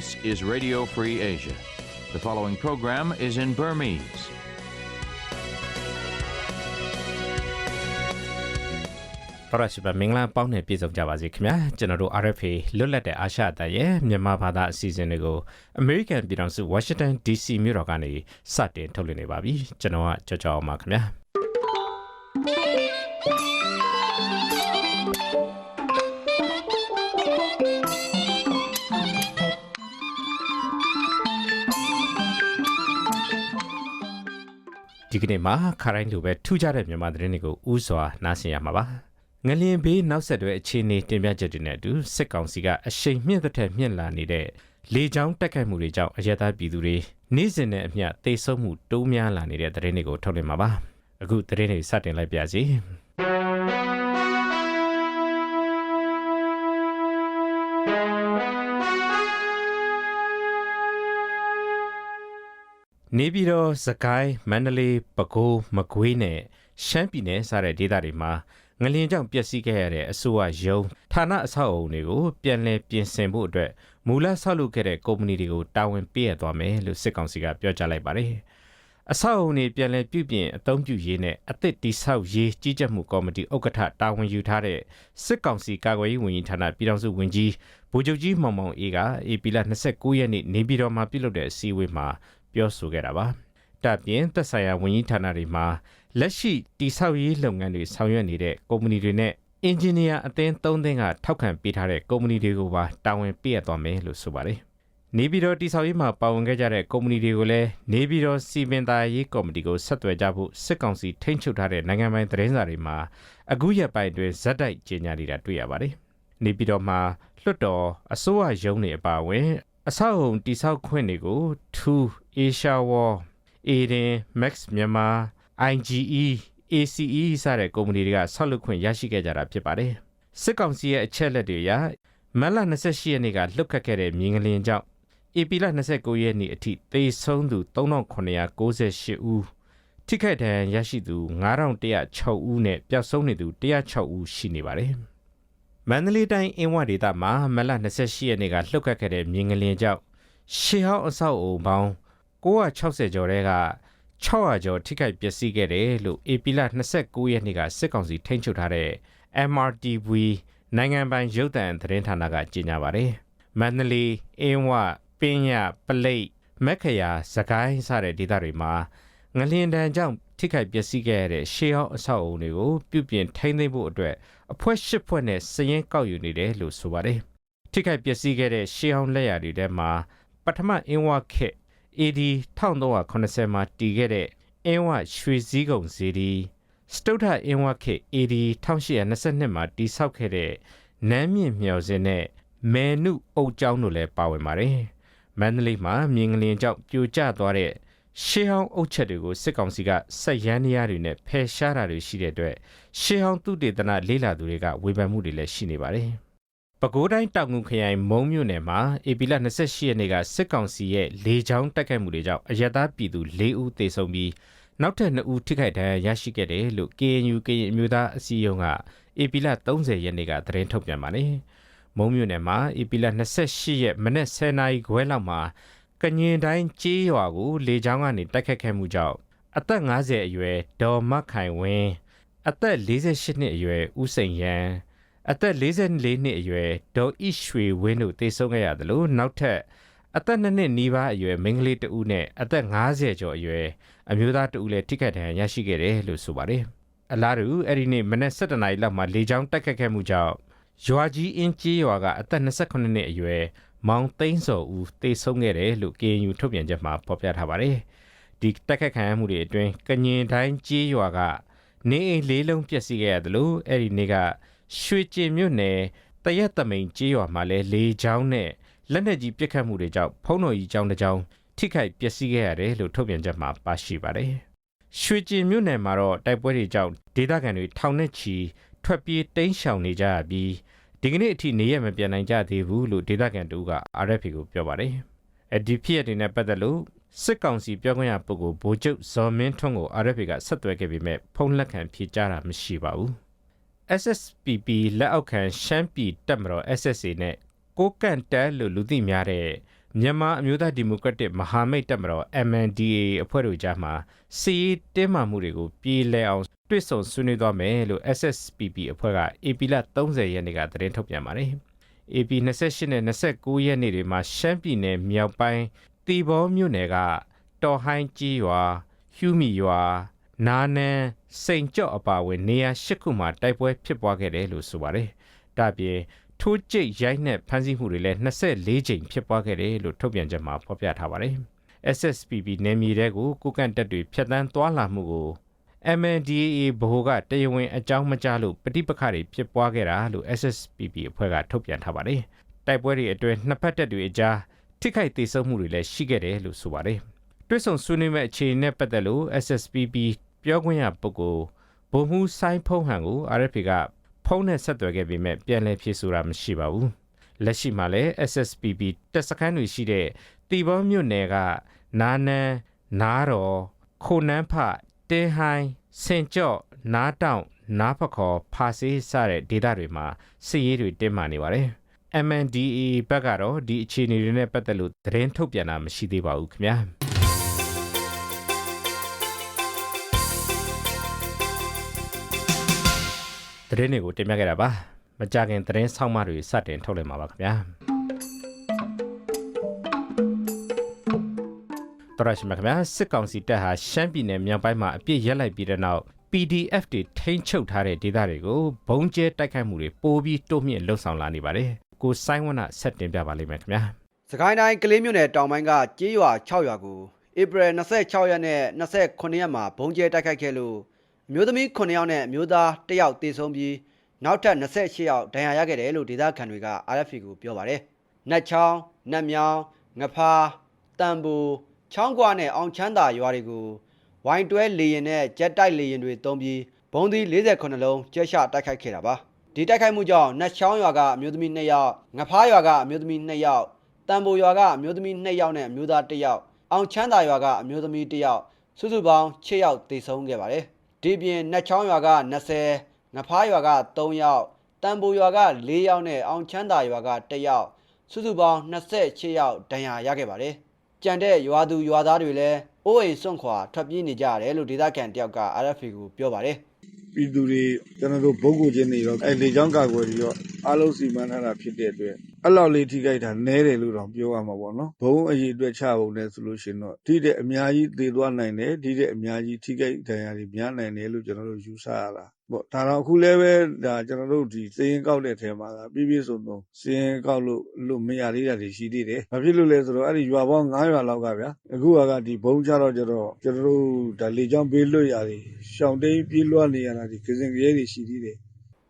This is Radio Free Asia. The following program is in Burmese. ။ပရရှိပမင်္ဂလာပေါင်းနဲ့ပြည့်စုံကြပါစေခင်ဗျာကျွန်တော်တို့ RFA လွတ်လပ်တဲ့အာရှအသံရဲ့မြန်မာဘာသာအစီအစဉ်တွေကို American ပြည်ထောင်စု Washington DC မြို့တော်ကနေစတင်ထုတ်လွှင့်နေပါပြီကျွန်တော်ကကြောက်ကြောက်အောင်ပါခင်ဗျာ ဒီကနေ့မှာခါတိုင်းလိုပဲထူးခြားတဲ့မြန်မာသတင်းတွေကိုဥစွာနားဆင်ရမှာပါငလျင်ဘေးနောက်ဆက်တွဲအခြေအနေတင်ပြချက်တွေနဲ့အတူစစ်ကောင်စီကအရှိန်မြင့်တဲ့ထက်မြင့်လာနေတဲ့လေကြောင်းတက်ခတ်မှုတွေကြောင့်အရသာပြည်သူတွေနေ့စဉ်နဲ့အမျှသေဆုံးမှုတိုးများလာနေတဲ့သတင်းတွေကိုထုတ်လွှင့်မှာပါအခုသတင်းတွေစတင်လိုက်ပါစီ နေပြည်တော်စကိုင်းမန္တလေးပဲခူးမကွေးနဲ့ရှမ်းပြည်နယ်စတဲ့ဒေသတွေမှာငလျင်ကြောင့်ပျက်စီးခဲ့ရတဲ့အစိုးရရုံးဌာနအဆောက်အအုံတွေကိုပြန်လည်ပြင်ဆင်ဖို့အတွက်မူလဆောက်လုပ်ခဲ့တဲ့ကုမ္ပဏီတွေကိုတာဝန်ပေးရသွားမယ်လို့စစ်ကောင်စီကပြောကြားလိုက်ပါတယ်။အဆောက်အုံတွေပြန်လည်ပြုပြင်အသုံးပြုရေးနဲ့အသစ်တိဆောက်ရေးကြီးကြပ်မှုကော်မတီဥက္ကဋ္ဌတာဝန်ယူထားတဲ့စစ်ကောင်စီကာကွယ်ရေးဝန်ကြီးဌာနပြည်ထောင်စုဝန်ကြီးဗိုလ်ချုပ်ကြီးမောင်မောင်အေးကအေပီလာ29ရက်နေ့နေပြည်တော်မှာပြုလုပ်တဲ့အစည်းအဝေးမှာ ပြောဆိုခဲ့တာပါ။တပ်ပြင်သက်ဆိုင်ရာဝန်ကြီးဌာနတွေမှာလက်ရှိတိဆောက်ရေးလုပ်ငန်းတွေဆောင်ရွက်နေတဲ့ကုမ္ပဏီတွေနဲ့အင်ဂျင်နီယာအသင်း၃သင်းကထောက်ခံပေးထားတဲ့ကုမ္ပဏီတွေကိုပါတာဝန်ပေးရသွားမယ်လို့ဆိုပါတယ်။နေပြည်တော်တိဆောက်ရေးမှာပါဝင်ခဲ့ကြတဲ့ကုမ္ပဏီတွေကိုလည်းနေပြည်တော်စီမံသားရေးကော်မတီကိုဆက်သွယ်ကြဖို့စစ်ကောင်စီထိန်းချုပ်ထားတဲ့နိုင်ငံပိုင်သတင်းစာတွေမှာအခုရက်ပိုင်းတွင်ဇက်တိုက်ကြေညာနေတာတွေ့ရပါတယ်။နေပြည်တော်မှာလွှတ်တော်အစိုးရရုံးတွေအပါအဝင် အဆောက်အုံတိဆောက်ခွင့်တွေကို2 Asia War Aiden Max မြန်မာ IGE ACE စတဲ့ကုမ္ပဏီတွေကဆောက်လုပ်ခွင့်ရရှိခဲ့ကြတာဖြစ်ပါတယ်။စစ်ကောင်စီရဲ့အချက်လက်တွေအရမတ်လ28ရက်နေ့ကလှုပ်ခတ်ခဲ့တဲ့မြင်းကလင်းကြောင့်ဧပြီလ29ရက်နေ့အထိသေဆုံးသူ3998ဦးထိခိုက်ဒဏ်ရာရရှိသူ9106ဦးနဲ့ပျောက်ဆုံးနေသူ106ဦးရှိနေပါတယ်။ မန္တလေးတိုင်းအင်းဝဒေသမှာမတ်လ28ရက်နေ့ကလှုပ်ခတ်ခဲ့တဲ့မြင်းကလင်းကြောင့်ရှေးဟောင်းအဆောက်အုံပေါင်း960ကျော်တဲက600ကျော်ထိခိုက်ပျက်စီးခဲ့တယ်လို့ AP လ29ရက်နေ့ကစစ်ကောင်စီထိန်းချုပ်ထားတဲ့ MRTV နိုင်ငံပိုင်ရုပ်သံသတင်းဌာနကကြေညာပါတယ်။မန္တလေးအင်းဝပင်းရပလိတ်မက်ခယာစကိုင်းစတဲ့ဒေသတွေမှာငလျင်တန်းကြောင့် ထိခိုက်ပျက်စီးခဲ့ရတဲ့ရှေးဟောင်းအဆောက်အုံတွေကိုပြုပြင်ထိန်းသိမ်းဖို့အတွက်အဖွဲ့၈ဖွဲ့နဲ့စည်ရင်းကောက်ယူနေတယ်လို့ဆိုပါတယ်။ထိခိုက်ပျက်စီးခဲ့တဲ့ရှေးဟောင်းလက်ရာတွေထဲမှာပထမအင်းဝခေတ် AD 1380မှာတည်ခဲ့တဲ့အင်းဝရွှေစည်းကုံစီဒီစတုထအင်းဝခေတ် AD 1822မှာတည်ဆောက်ခဲ့တဲ့နမ်းမြင့်မြော်စင်းနဲ့မဲနုအုပ်ကျောင်းတို့လည်းပါဝင်ပါတယ်။မန္တလေးမှာမြင်းငလင်ကြောင့်ပြိုကျသွားတဲ့ ရှေးဟောင်းအုပ်ချက်တွေကိုစစ်ကောင်စီကစက်ရန်နေရတွေနဲ့ဖယ်ရှားတာတွေရှိတဲ့အတွက်ရှေးဟောင်းသူတေသနလေးလာသူတွေကဝေဖန်မှုတွေလည်းရှိနေပါတယ်။ပဲခူးတိုင်းတောင်ငူခရိုင်မုံမြို့နယ်မှာဧပြီလ28ရက်နေ့ကစစ်ကောင်စီရဲ့လေကြောင်းတိုက်ခိုက်မှုတွေကြောင့်အရသာပြည်သူ၄ဦးသေဆုံးပြီးနောက်ထပ်2ဦးထိခိုက်ဒဏ်ရာရရှိခဲ့တယ်လို့ KNU ကရင်အမျိုးသားအစည်းအရုံးကဧပြီလ30ရက်နေ့ကသတင်းထုတ်ပြန်ပါတယ်။မုံမြို့နယ်မှာဧပြီလ28ရက်မနက်10:00နာရီခွဲလောက်မှာ ကညင်တိုင်းကြေးရွာကိုလေကြောင်းကနေတိုက်ခတ်ခဲ့မှုကြောင့်အသက်50အရွယ်ဒေါ်မခိုင်ဝင်းအသက်48နှစ်အရွယ်ဦးစိန်ရန်အသက်44နှစ်အရွယ်ဒေါ်ဣရွှေဝင်းတို့တေဆုံးခဲ့ရတယ်လို့နောက်ထပ်အသက်2နှစ်နီးပါးအရွယ်မိန်းကလေးတဦးနဲ့အသက်50ကျော်အရွယ်အမျိုးသားတဦးလည်းထိခိုက်ဒဏ်ရာရရှိခဲ့တယ်လို့ဆိုပါတယ်။အလားတူအဲ့ဒီနေ့မနက်7:00နာရီလောက်မှာလေကြောင်းတိုက်ခတ်ခဲ့မှုကြောင့်ရွာကြီးအင်းကြီးရွာကအသက်28နှစ်အရွယ် မောင်သိန်းစော်ဦးတေဆုံးခဲ့တယ်လို့ KNU ထုတ်ပြန်ချက်မှာဖော်ပြထားပါတယ်။ဒီတိုက်ခတ်ခံရမှုတွေအတွင်းကညင်တိုင်းကြီးရွာကနေအိမ်လေးလုံးပျက်စီးခဲ့ရတယ်လို့အဲ့ဒီနေ့ကရွှေကျင်မြို့နယ်တရက်သမိန်ကျေးရွာမှာလည်းလေချောင်းနဲ့လက်နက်ကြီးပစ်ခတ်မှုတွေကြောင့်ဖုံးတော်ကြီးကျောင်းတစ်ကျောင်းထိခိုက်ပျက်စီးခဲ့ရတယ်လို့ထုတ်ပြန်ချက်မှာပါရှိပါတယ်။ရွှေကျင်မြို့နယ်မှာတော့တိုက်ပွဲတွေကြောင့်ဒေသခံတွေထောင်နဲ့ချီထွက်ပြေးတိမ်းရှောင်နေကြရပြီး ဒီကနေ့အထိနေရမပြန်နိုင်ကြသေးဘူးလို့ဒေသခံတို့က RFA ကိုပြောပါတယ်။အဲဒီဖြစ်ရတဲ့နဲ့ပတ်သက်လို့စစ်ကောင်စီပြောခွင့်ရပုဂ္ဂိုလ်ဗိုလ်ချုပ်ဇော်မင်းထွန်းကို RFA ကဆက်သွယ်ခဲ့ပေမဲ့ဖုန်းလက်ခံဖြေကြားတာမရှိပါဘူး။ SSPP လက်အောက်ခံရှမ်းပြည်တပ်မတော် SSA နဲ့ကိုကန့်တဲလို့လူသိများတဲ့မြန်မာအမျိုးသားဒီမိုကရက်တစ်မဟာမိတ်တပ်မတော် MNDAA အဖွဲ့တို့ကြားမှာစီးတင်းမာမှုတွေကိုပြည်လဲအောင် တွစ်ဆုံဆွေးနွေးသွားမယ်လို့ SSPP အဖွဲ့က AP လ30ရက်နေ့ကသတင်းထုတ်ပြန်ပါတယ်။ AP 28နဲ့29ရက်နေ့တွေမှာရှမ်းပြည်နယ်မြောက်ပိုင်းတီဘောမြို့နယ်ကတော်ဟိုင်းကြီးရွာဟျူမီရွာနာနန်စိန်ကြော့အပါအဝင်နေရာ၈ခုမှာတိုက်ပွဲဖြစ်ပွားခဲ့တယ်လို့ဆိုပါတယ်။ဒါ့အပြင်ထိုးကျိတ်ရိုက်နှက်ဖမ်းဆီးမှုတွေလည်း24ကြိမ်ဖြစ်ပွားခဲ့တယ်လို့ထုတ်ပြန်ချက်မှာဖော်ပြထားပါတယ်။ SSPP နယ်မြေတဲကိုကုကန့်တက်တွေဖျက်ဆီးသွားလာမှုကို MNDAA ဗဟိုကတရားဝင်အကြောင်းမကြားလို့ပဋိပက္ခတွေဖြစ်ပွားခဲ့တာလို့ SSPP အဖွဲ့ကထုတ်ပြန်ထားပါတယ်။တိုက်ပွဲတွေအတွင်းနှစ်ဖက်တပ်တွေအကြားထိခိုက်ဒေဆုံးမှုတွေလည်းရှိခဲ့တယ်လို့ဆိုပါတယ်။တွဲဆုံဆွေးနွေးမဲ့အခြေအနေနဲ့ပတ်သက်လို့ SSPP ပြောခွင့်ရပုဂ္ဂိုလ်ဗိုလ်မှူးဆိုင်ဖုံးဟန်ကို RFA ကဖုန်းနဲ့ဆက်သွယ်ခဲ့ပေမဲ့ပြန်လည်ဖြေဆိုတာမရှိပါဘူး။လက်ရှိမှာလည်း SSPP တပ်စခန်းတွေရှိတဲ့တီဘောမြို့နယ်ကနာနန်နားတော်ခိုနန်းဖ တဲဟိုင်းစင်ကြော့နားတောင်နားဖခေါ်ဖာစီစတဲ့ဒေသတွေမှာစစ်ရေးတွေတင်းမာနေပါတယ်။ MNDAA ဘက်ကတော့ဒီအခြေအနေတွေနဲ့ပတ်သက်လို့သတင်းထုတ်ပြန်တာမရှိသေးပါဘူးခင်ဗျာသတင်းတွေကိုတင်ပြခဲ့တာပါမကြခင်သတင်းဆောင်မတွေစတင်ထုတ်လွှင့်မှာပါခင်ဗျာ တော်ရရှိမြခင်ဗျာစစ်ကောင်စီတပ်ဟာရှမ်းပြည်နယ်မြောက်ပိုင်းမှာအပြစ်ရက်လိုက်ပြီးတဲ့နောက် PDF တွေထိန်းချုပ်ထားတဲ့ဒေသတွေကိုဘုံကျဲတိုက်ခိုက်မှုတွေပိုပြီးတိုးမြင့်လှုံ့ဆော်လာနေပါတယ်ကိုစိုင်းဝနဆက်တင်ပြပါလိမ့်မယ်ခင်ဗျာစကိုင်းတိုင်းကလေးမြို့နယ်တောင်ပိုင်းကကြေးရွာ6ရွာကိုဧပြီ26ရက်နဲ့29ရက်မှာဘုံကျဲတိုက်ခိုက်ခဲ့လို့အမျိုးသမီး9ယောက်နဲ့အမျိုးသား1ယောက်သေဆုံးပြီးနောက်ထပ်28ယောက်ဒဏ်ရာရခဲ့တယ်လို့ဒေသခံတွေက RFA ကိုပြောပါတယ်။နတ်ချောင်း၊နတ်မြောင်း၊ငဖား၊တန်ပူ ချောင်းကွာနဲ့အောင်ချမ်းသာရွာတွေကိုဝိုင်းတွဲလေရင်နဲ့ဂျက်တိုက်လေရင်တွေတုံးပြီးဘုံသီး48လုံးကျဲချတိုက်ခိုက်ခဲ့တာပါ။ဒီတိုက်ခိုက်မှုကြောင့်နတ်ချောင်းရွာကအမျိုးသမီး2ယောက်၊ငဖားရွာကအမျိုးသမီး2ယောက်တန်ပိုရွာကအမျိုးသမီး2ယောက်နဲ့အမျိုးသား1ယောက်အောင်ချမ်းသာရွာကအမျိုးသမီး1ယောက်စုစုပေါင်း6ယောက်သေဆုံးခဲ့ပါတယ်ဒီပြင်နတ်ချောင်းရွာက20ငဖားရွာက3ယောက်တန်ပိုရွာက4ယောက်နဲ့အောင်ချမ်းသာရွာက1ယောက်စုစုပေါင်း28ယောက်ဒဏ်ရာရခဲ့ပါတယ် ကြံတဲ့ရွာသူရွာသားတွေလည်းအိုးအိမ်စွန့်ခွာထွက်ပြေးနေကြရတယ်လို့ဒေသခံတယောက်က RFA ကိုပြောပါတယ်ပြည်သူတွေကျွန်တော်တို့ဘုတ်ကိုချင်းနေတော့အဲလေချောင်းကာကွယ်ပြီးတော့အားလုံးစီမံထားတာဖြစ်တဲ့အတွက်အဲ့လောက်လေးထိခိုက်တာနဲတယ်လို့တော့ပြောရမှာပေါ့နော်ဘုံအရေးအတွက်ချပုံနဲ့ဆိုလို့ရှိရင်တော့ထိတဲ့အများကြီးသေသွားနိုင်တယ်ထိတဲ့အများကြီးထိခိုက်ဒဏ်ရာတွေများနိုင်တယ်လို့ကျွန်တော်တို့ယူဆရတာ ပေါ့ဒါတော့အခုလည်းပဲဒါကျွန်တော်တို့ဒီစည်ရင်ကောက်တဲ့ထဲမှာပြည့်ပြည့်စုံစုံစည်ရင်ကောက်လို့လို့မရသေးတာတွေရှိသေးတယ်ဘာဖြစ်လို့လဲဆိုတော့အဲ့ဒီရွာပေါင်း9ရွာလောက်ကဗျာအခုကဒီဘုံချတော့ကျတော့ကျွန်တော်တို့ဒါလေချောင်းဘေးလွတ်ရာတွေရှောင်းတိန်ပြေးလွှတ်နေရတာဒီကစင်ကလေးတွေရှိသေးတယ်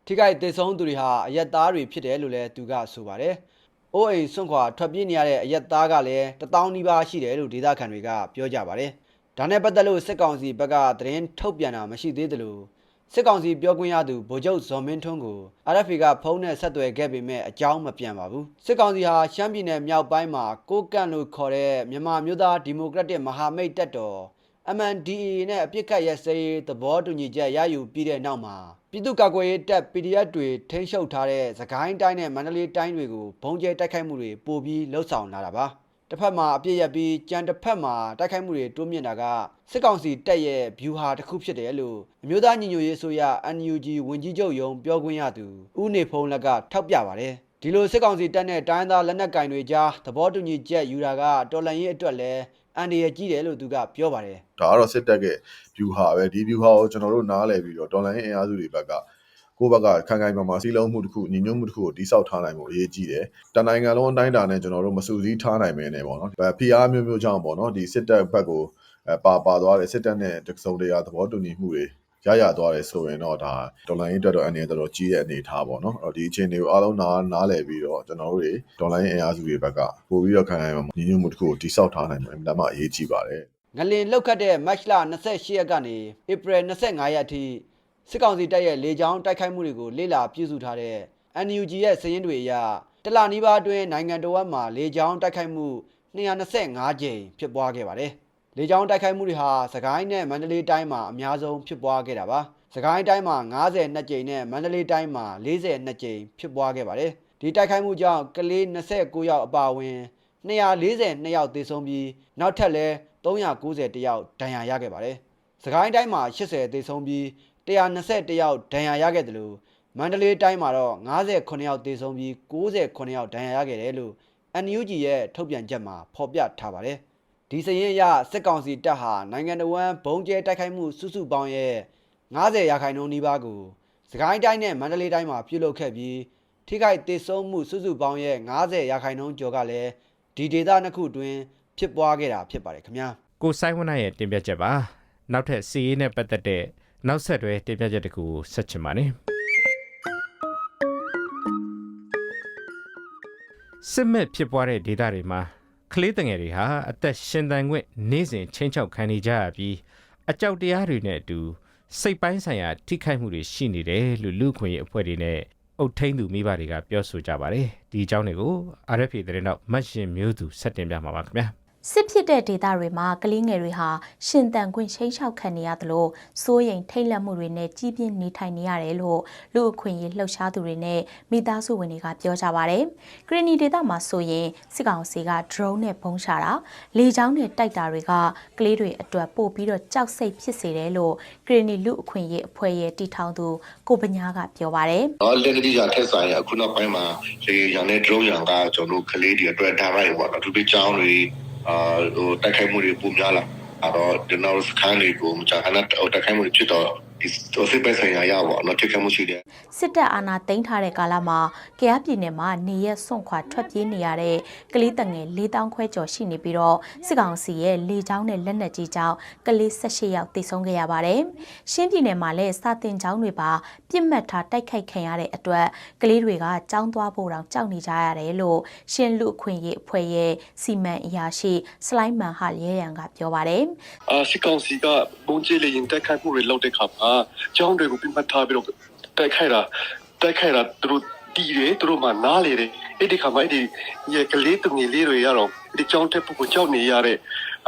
ထိခိုက်ဒေဆုံးသူတွေဟာအရက်သားတွေဖြစ်တယ်လို့လည်းသူကဆိုပါတယ်။အိုးအိမ်စွန့်ခွာထွက်ပြေးနေရတဲ့အရက်သားကလည်းတပေါင်းနီးပါးရှိတယ်လို့ဒေသခံတွေကပြောကြပါတယ်။ဒါနဲ့ပတ်သက်လို့စစ်ကောင်စီဘက်ကသတင်းထုတ်ပြန်တာမရှိသေးသလို စစ်ကောင်စီပြောခွင့်ရသူဗိုလ်ချုပ်ဇော်မင်းထွန်းကို RFA ကဖုန်းနဲ့ဆက်သွယ်ခဲ့ပေမဲ့အကြောင်းမပြန်ပါဘူး။စစ်ကောင်စီဟာရှမ်းပြည်နယ်မြောက်ပိုင်းမှာကိုကန့်လို့ခေါ်တဲ့မြန်မာမျိုးသားဒီမိုကရက်တစ်မဟာမိတ်တပ်တော် MNDAA နဲ့အပြစ်ခတ်ရဲစေးသဘောတူညီချက်ရယူပြီးတဲ့နောက်မှာပြည်သူ့ကာကွယ်ရေးတပ် PDF တွေထိန်းချုပ်ထားတဲ့သခိုင်းတိုင်းနဲ့မန္တလေးတိုင်းတွေကိုဘုံကျဲတိုက်ခိုက်မှုတွေပိုပြီးလှုပ်ဆောင်လာတာပါ တစ်ဖက်မှာအပြစ်ရက်ပြီးကြံတစ်ဖက်မှာတိုက်ခိုက်မှုတွေတိုးမြင့်တာကစစ်ကောင်စီတပ်ရဲ့ view ဟာတစ်ခုဖြစ်တယ်လို့အမျိုးသားညီညွတ်ရေးဆိုရ NUG ဝန်ကြီးချုပ်ယုံပြောခွင့်ရသူဦးနေဖုံးလက်ကထောက်ပြပါတယ်ဒီလိုစစ်ကောင်စီတပ်နဲ့တိုင်းသားလက်နက်ကင်တွေကြားသဘောတူညီချက်ယူတာကတော်လှန်ရေးအတွက်လည်းအန်ဒီရကြီးတယ်လို့သူကပြောပါတယ်ဒါကတော့စစ်တပ်ရဲ့ view ဟာပဲဒီ view ဟာကိုကျွန်တော်တို့နားလည်ပြီးတော့ဒေါ်လာရင်းအင်အားစုတွေဘက်က ကိုယ့်ဘက်ကခံခံမာမာစီးလုံးမှုတစ်ခုညီညွတ်မှုတစ်ခုကိုတိစောက်ထားနိုင်မှုအရေးကြီးတယ်။တနိုင်ငံလုံးအတိုင်းအတာနဲ့ကျွန်တော်တို့မစူးစီးထားနိုင်မယ်နဲ့ပေါ့နော်။ဖိအားမျိုးမျိုးကြောင့်ပေါ့နော်ဒီစစ်တပ်ဘက်ကိုပါပါသွားတယ်စစ်တပ်နဲ့တစုံတရာသဘောတူညီမှုတွေရရသွားတယ်ဆိုရင်တော့ဒါဒေါ်လာရင်းတက်တော့အနေနဲ့တော်တော်ကြီးတဲ့အနေထားပေါ့နော်။အဲ့ဒီအခြေအနေကိုအားလုံးနားနားလည်ပြီးတော့ကျွန်တော်တို့တွေဒေါ်လာရင်းအင်အားစုတွေဘက်ကပို့ပြီးတော့ခံခံမာမာညီညွတ်မှုတစ်ခုကိုတိစောက်ထားနိုင်မယ်ဒါမှအရေးကြီးပါတယ်။ငလင်လောက်ခတ်တဲ့မတ်လ28ရက်ကနေဧပြီ25ရက်အထိ စစ်ကောင်စီတပ်ရဲ့လေကြောင်းတိုက်ခိုက်မှုတွေကိုလေ့လာပြုစုထားတဲ့ NUG ရဲ့စည်ရင်းတွေအရတလနီးပါးအတွင်းနိုင်ငံတော်ဝန်မှာလေကြောင်းတိုက်ခိုက်မှု225ကြိမ်ဖြစ်ပွားခဲ့ပါတယ်။လေကြောင်းတိုက်ခိုက်မှုတွေဟာစကိုင်းနဲ့မန္တလေးတိုင်းမှာအများဆုံးဖြစ်ပွားခဲ့တာပါ။စကိုင်းတိုင်းမှာ92ကြိမ်နဲ့မန္တလေးတိုင်းမှာ42ကြိမ်ဖြစ်ပွားခဲ့ပါတယ်။ဒီတိုက်ခိုက်မှုကြောင့်ကလေး29ယောက်အပါအဝင်242ယောက်သေဆုံးပြီးနောက်ထပ်လည်း390ယောက်ဒဏ်ရာရခဲ့ပါတယ်။စကိုင်းတိုင်းမှာ80သေဆုံးပြီး 121ယောက်ဒဏ်ရာရခဲ့တယ်လို့မန္တလေးတိုင်းမှာတော့58ယောက်သေဆုံးပြီး69ယောက်ဒဏ်ရာရခဲ့တယ်လို့ NUG ရဲ့ထုတ်ပြန်ချက်မှာဖော်ပြထားပါတယ်။ဒီစရင်အရစစ်ကောင်စီတပ်ဟာနိုင်ငံတော်ဝန်ဘုံကျဲတိုက်ခိုက်မှုစုစုပေါင်းရဲ့90ရာခိုင်နှုန်းနီးပါးကိုစကိုင်းတိုင်းနဲ့မန္တလေးတိုင်းမှာပြုလုပ်ခဲ့ပြီးထိခိုက်ဒေဆုံးမှုစုစုပေါင်းရဲ့90ရာခိုင်နှုန်းကျော်ကလည်းဒီဒေသနှစ်ခုတွင်ဖြစ်ပွားခဲ့တာဖြစ်ပါတယ်ခင်ဗျာကိုဆိုင်ဝနရဲ့တင်ပြချက်ပါနောက်ထပ်စီးရေးနဲ့ပတ်သက်တဲ့ နောက်ဆက်တွဲတင်ပြချက်တစ်ခုကိုဆက်ချင်ပါနေစစ်မဲ့ဖြစ်ပွားတဲ့ဒေသတွေမှာကလေးတငယ်တွေဟာအသက်ရှင်သန်ခွင့်နေ့စဉ်ချင်းချောက်ခံနေကြရပြီးအကြောက်တရားတွေနဲ့အတူစိတ်ပိုင်းဆိုင်ရာထိခိုက်မှုတွေရှိနေတယ်လို့လူ့အခွင့်အရေးအဖွဲ့တွေနဲ့အုတ်ထိန်သူမိဘတွေကပြောဆိုကြပါတယ်ဒီအကြောင်းတွေကို RFA သတင်းတော့မတ်ရှင်မျိုးသူဆက်တင်ပြမှာပါခင်ဗျာ စစ်ဖြစ်တဲ့ဒေသတွေမှာကလေးငယ်တွေဟာရှင်တန်ခွင့်ချိန်ချောက်ခံနေရသလိုစိုးရိမ်ထိတ်လန့်မှုတွေနဲ့ကြီးပြင်းနေထိုင်နေရတယ်လို့လူအခွင့်အရေးလှုပ်ရှားသူတွေနဲ့မိသားစုဝင်တွေကပြောကြပါဗျ။ဂရနီဒေသမှာဆိုရင်စစ်ကောင်စီက drone နဲ့ပုံရှာတာလေကြောင်းနဲ့တိုက်တာတွေကကလေးတွေအတွက်ပို့ပြီးတော့ကြောက်စိတ်ဖြစ်စေတယ်လို့ဂရနီလူအခွင့်အရေးအဖွဲ့ရဲ့တီထောင်သူကိုပညာကပြောပါတယ်။တော့လက်ကလေးကထက်ဆိုင်ရအခုနောက်ပိုင်းမှာလေရန်နဲ့ drone ရန်ကကျွန်တော်တို့ကလေးတွေအတွက်ဒါရိုက်ပေါ့နော်သူတို့ကြောင်းတွေ အာဟိုတိုက်ခိုက်မှုတွေပုံများလာအဲ့တော့ဒီနောက်စကန်တွေကိုမချခဏတိုက်ခိုက်မှုတွေဖြစ်တော့ဒီ တော့စစ်ပဲဆိုင်ရာရပါတော့ထိခိုက်မှုရှိတယ်စစ်တပ်အာဏာသိမ်းထားတဲ့ကာလမှာကယားပြည်နယ်မှာနေရက်စွန့်ခွာထွက်ပြေးနေရတဲ့ကလေးတငယ်၄တောင်းခွဲကျော်ရှိနေပြီးတော့စစ်ကောင်စီရဲ့လေကြောင်းနဲ့လက်နက်ကြီးကြောင့်ကလေး18ယောက်သေဆုံးခဲ့ရပါတယ်။ရှင်းပြည်နယ်မှာလည်းစာတင်ကျောင်းတွေပါပြစ်မှတ်ထားတိုက်ခိုက်ခံရတဲ့အတွက်ကလေးတွေကကျောင်းသွားဖို့တောင်ကြောက်နေကြရတယ်လို့ရှင်းလူအခွင့်ရေးအဖွဲ့ရဲ့စီမံအရာရှိစလိုင်းမန်ဟာရဲရန်ကပြောပါတယ်။အာစစ်ကောင်စီကဘုံကျဲလေးရင်တက်ခိုက်မှုတွေလုပ်တဲ့ခါမှာကျောင်းတွေကိုပြတ်မှတ်ထားပြီးတော့တိုက်ခိုက်တာတိုက်ခိုက်တာသူတို့တီးတယ်သူတို့မှနားလေတယ်အဲ့ဒီခါမှာအဲ့ဒီရေကလေးတငယ်လေးတွေရတော့ဒီကျောင်းတက်ဖို့ကိုကြောက်နေရတဲ့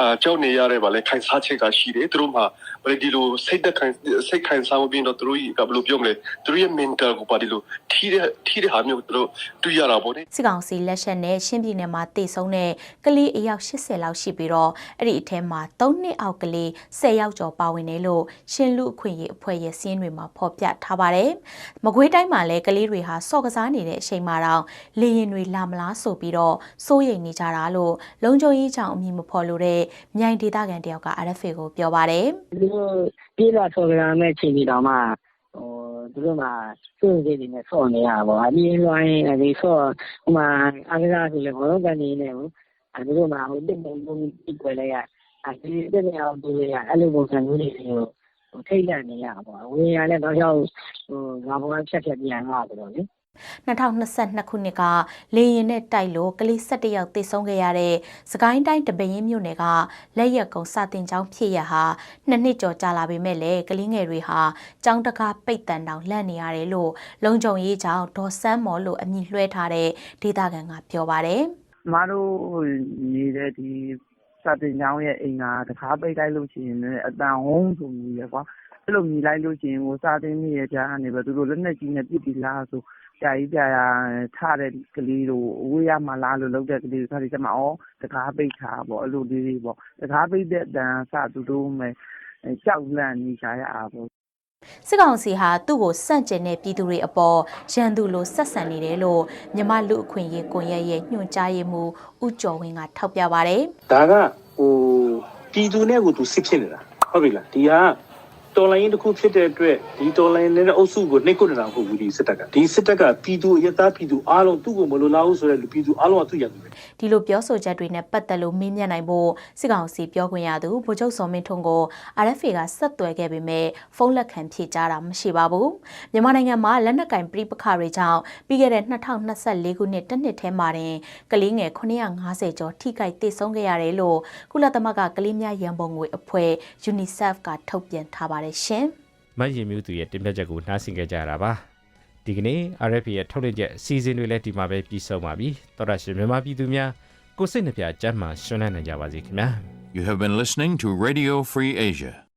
အာကြောက်နေရတဲ့ဗာလဲခိုင်စားချက်ကရှိတယ်သူတို့မှ ဘယ်ဒီလိုစိတ်သက်ခိုင်စိတ်ခိုင်စားမပြီးတော့သူတို့ကဘယ်လိုပြောမလဲသူတို့ရဲ့ mental ကိုပါဒီလိုထီးတဲ့ထီးတဲ့ဟာမျိုးသူတို့တွေ့ရတာပေါ့လေစစ်ကောင်စီလက်ချက်နဲ့ရှင်းပြည်နယ်မှာတည်ဆုံတဲ့ကလေးအယောက်80လောက်ရှိပြီးတော့အဲ့ဒီအထဲမှာ3နှစ်အောက်ကလေး10ယောက်ကျော်ပါဝင်တယ်လို့ရှင်းလူအခွင့်အရေးအဖွဲ့ရဲ့စီးရင်တွေမှာဖော်ပြထားပါတယ်။မကွေးတိုင်းမှာလည်းကလေးတွေဟာစော့ကစားနေတဲ့အချိန်မှာတော့လေရင်တွေလာမလားဆိုပြီးတော့စိုးရိမ်နေကြတာလို့လုံခြုံရေးကြောင့်အမည်မဖော်လို့တဲ့မြိုင်ဒေသခံတယောက်က RFA ကိုပြောပါတယ်သူတို့ပြေးလာဆော်ကြမဲ့ချိန်ဒီတော့မှဟိုသူတို့မှစွန့်စိတ်တွေနဲ့ ဆော့နေရပါဘောအပြင်းလွှိုင်းအဲဒီဆော့ဟိုမှာအားကစားဆိုလေဘောလုံးကနေနေဘူးအဲသူတို့မှဟိုတစ်ပုံပုံပြွယ်လိုက်ရအဲဒီတစ်နေအောင်ပြေးရအဲ့လိုပုံစံမျိုးတွေကိုဟိုထိတ်လန့်နေရပါဘောဝင်ရလဲတော့ရောက်ဟိုငါဘောကဖြတ်ဖြတ်ပြန်လာဆိုတော့လေ 2022ခုနှစ်ကလေရင်နဲ့တိုက်လို့ကလေး17ယောက်သေဆုံးခဲ့ရတဲ့စကိုင်းတိုင်းတပင်းမြို့နယ်ကလက်ရက်ကုံစာတင်ကျောင်းဖြစ်ရဟာနှစ်နှစ်ကျော်ကြာလာပေမဲ့လည်းကလေးငယ်တွေဟာကျောင်းတကားပိတ်တန်တောင်လန့်နေရတယ်လို့လုံခြုံရေးကြောင့်ဒေါ်ဆန်းမော်လို့အမည်လွှဲထားတဲ့ဒေသခံကပြောပါတယ်ကျမတို့နေတဲ့ဒီစာတင်ကျောင်းရဲ့အိမ်ကတခါပိတ်လိုက်လို့ရှိရင်လည်းအတန်ဝုန်းဆိုမြည်ရကွာအဲ့လိုမြည်လိုက်လို့ရှိရင်ဟိုစာတင်မိရဲ့ကြားကနေပဲသူတို့လက်နဲ့ကြီးနဲ့ပြစ်ပြီးလားဆို ကြာကြီးကြာရထားတဲ့ကလေးတို့အဝေးရမှလားလို့လောက်တဲ့ကလေးတွေခါဒီကျမဩတခါပိတ်ထားပေါ့အဲ့လိုလေးတွေပေါ့တခါပိတ်တဲ့အတန်စသူတို့မဲ့ကြောက်လန့်နေကြရတာပေါ့စစ်ကောင်စီဟာသူ့ကိုစန့်ကျင်တဲ့ပြည်သူတွေအပေါ်ရန်သူလိုဆက်ဆံနေတယ်လို့မြမလူအခွင့်ရေးကွန်ရက်ရဲ့ညွှန်ကြားရေးမှူးဦးကျော်ဝင်းကထောက်ပြပါတယ်ဒါကဟိုပြည်သူနဲ့ကိုသူစစ်ဖြစ်နေတာဟုတ်ပြီလားဒီက တော်လိုင်းတစ်ခုဖြစ်တဲ့အတွက်ဒီတော်လိုင်းနဲ့အုပ်စုကိုနှိပ်ကွနေတာမဟုတ်ဘူးဒီစစ်တပ်ကဒီစစ်တပ်ကပြည်သူအရသားပြည်သူအားလုံးသူ့ကိုမလိုလားဘူးဆိုတဲ့လူပြည်သူအားလုံးကသူ့ရန်သူပဲဒီလိုပြောဆိုချက်တွေနဲ့ပတ်သက်လို့မေးမြန်းနိုင်ဖို့စစ်ကောင်စီပြောခွင့်ရသူဗိုလ်ချုပ်စောမင်းထွန်းကို RFA ကဆက်သွယ်ခဲ့ပေမဲ့ဖုန်းလက်ခံဖြေကြားတာမရှိပါဘူးမြန်မာနိုင်ငံမှာလက်နက်ကင်ပြိပခတွေကြောင့်ပြီးခဲ့တဲ့2024ခုနှစ်တစ်နှစ်ထဲမှာတင်ကလေးငယ်950ကျော်ထိခိုက်ဒေဆုံးခဲ့ရတယ်လို့ကုလသမဂ္ဂကလေးများရန်ပုံငွေအဖွဲ့ UNICEF ကထုတ်ပြန်ထားပါတယ်ရှင်။မတ်ရင်မျိုးသူရဲ့တင်ပြချက်ကိုနှားဆင်ခဲ့ကြရတာပါဒီကနေ့ RFP ရဲ့ထုတ်လွှင့်ချက်အစီအစဉ်တွေလည်းဒီမှာပဲပြီးဆုံးပါပြီတော်ရရှင်မြန်မာပြည်သူများကိုစိတ်နှပြကျမ်းမာရှင်နိုင်ကြပါစေခင်ဗျာ You have been listening to Radio Free Asia.